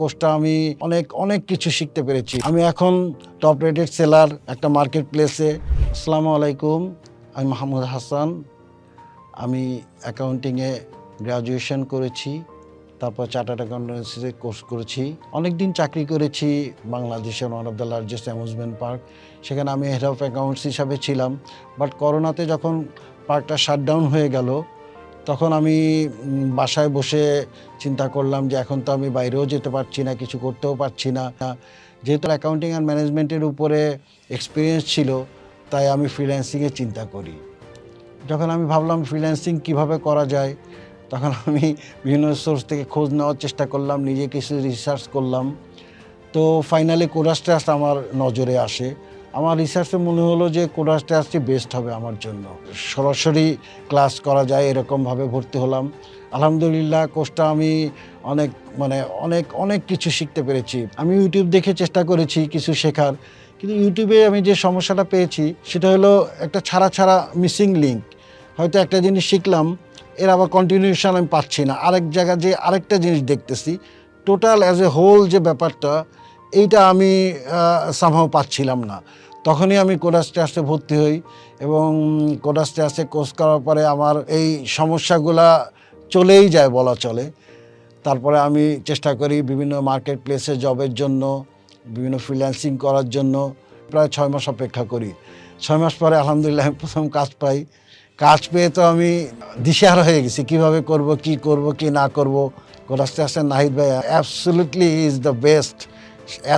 কোর্সটা আমি অনেক অনেক কিছু শিখতে পেরেছি। আমি এখন টপ রেটেড সেলার একটা মার্কেট প্লেসে আসসালামু আলাইকুম, আমি মাহমুদ হাসান। আমি অ্যাকাউন্টিংয়ে গ্র্যাজুয়েশন করেছি, তারপর চার্টার্ড অ্যাকাউন্টেন্সিতে কোর্স করেছি। অনেক দিন চাকরি করেছি, বাংলাদেশের one of the largest amusement park সেখানে আমি হেড অফ অ্যাকাউন্টস হিসাবে ছিলাম। বাট করোনাতে যখন পার্কটা শাটডাউন হয়ে গেল তখন আমি বাসায় বসে চিন্তা করলাম যে এখন তো আমি বাইরেও যেতে পারছি না, কিছু করতেও পারছি না। যেহেতু অ্যাকাউন্টিং অ্যান্ড ম্যানেজমেন্টের উপরে এক্সপিরিয়েন্স ছিল, তাই আমি ফ্রিল্যান্সিংয়ে চিন্তা করি। যখন আমি ভাবলাম ফ্রিল্যান্সিং কীভাবে করা যায়, তখন আমি বিভিন্ন সোর্স থেকে খোঁজ নেওয়ার চেষ্টা করলাম, নিজে কিছু রিসার্চ করলাম। তো ফাইনালি কোরাস আমার নজরে আসে। আমার রিসার্চে মনে হলো যে কোরাস ট্রাস্টই বেস্ট হবে আমার জন্য। সরাসরি ক্লাস করা যায়, এরকমভাবে ভর্তি হলাম। আলহামদুলিল্লাহ কোর্সটা আমি অনেক মানে অনেক অনেক কিছু শিখতে পেরেছি। আমি ইউটিউব দেখে চেষ্টা করেছি কিছু শেখার, কিন্তু ইউটিউবে আমি যে সমস্যাটা পেয়েছি, সেটা হলো একটা ছাড়া ছাড়া মিসিং লিঙ্ক হয়তো একটা জিনিস শিখলাম, এর আবার কন্টিনিউশন আমি পাচ্ছি না। আরেক জায়গায় যে আরেকটা জিনিস দেখতেছি টোটাল অ্যাজ এ হোল যে ব্যাপারটা এইটা আমি সামহাও পাচ্ছিলাম না। তখনই আমি কোডাস ট্রাস্টে ভর্তি হই এবং কোডাস ট্রাস্টে কোর্স করার পরে আমার এই সমস্যাগুলা চলেই যায় বলা চলে। তারপরে আমি চেষ্টা করি বিভিন্ন মার্কেট প্লেসে জবের জন্য, বিভিন্ন ফ্রিল্যান্সিং করার জন্য। প্রায় ছয় মাস অপেক্ষা করি। ছয় মাস পরে আলহামদুলিল্লাহ আমি প্রথম কাজ পাই। কাজ পেয়ে তো আমি দিশেহারা হয়ে গেছি। কীভাবে করব, কি করব, কি না করব? কোরাস্তে আসেন নাহিদ ভাই অ্যাবসলিউটলি ইজ দ্য বেস্ট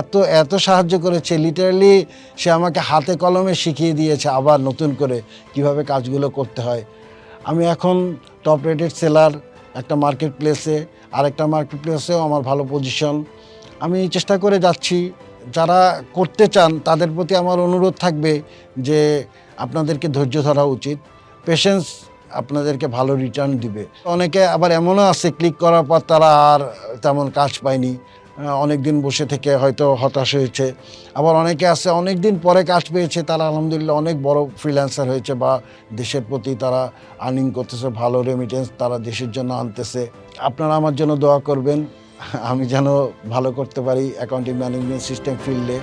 এত এত সাহায্য করেছে। লিটারালি সে আমাকে হাতে কলমে শিখিয়ে দিয়েছে আবার নতুন করে কীভাবে কাজগুলো করতে হয়। আমি এখন টপ রেটেড সেলার একটা মার্কেট প্লেসে আরেকটা মার্কেট প্লেসেও আমার ভালো পজিশন আমি চেষ্টা করে যাচ্ছি। যারা করতে চান, তাদের প্রতি আমার অনুরোধ থাকবে যে আপনাদেরকে ধৈর্য ধরা উচিত। পেশেন্স আপনাদেরকে ভালো রিটার্ন দিবে। অনেকে আবার এমনও আছে ক্লিক করার পর তারা আর তেমন কাজ পায়নি। অনেক দিন বসে থেকে হয়তো হতাশ হয়েছে। আবার অনেকে আছে অনেক দিন পরে কাজ পেয়েছে, তারা আলহামদুলিল্লাহ অনেক বড় ফ্রিল্যান্সার হয়েছে বা দেশের প্রতি তারা আর্নিং করতেছে, ভালো রেমিটেন্স তারা দেশের জন্য আনতেছে। আপনারা আমার জন্য দোয়া করবেন, আমি যেন ভালো করতে পারি অ্যাকাউন্টিং ম্যানেজমেন্ট সিস্টেম ফিল্ডে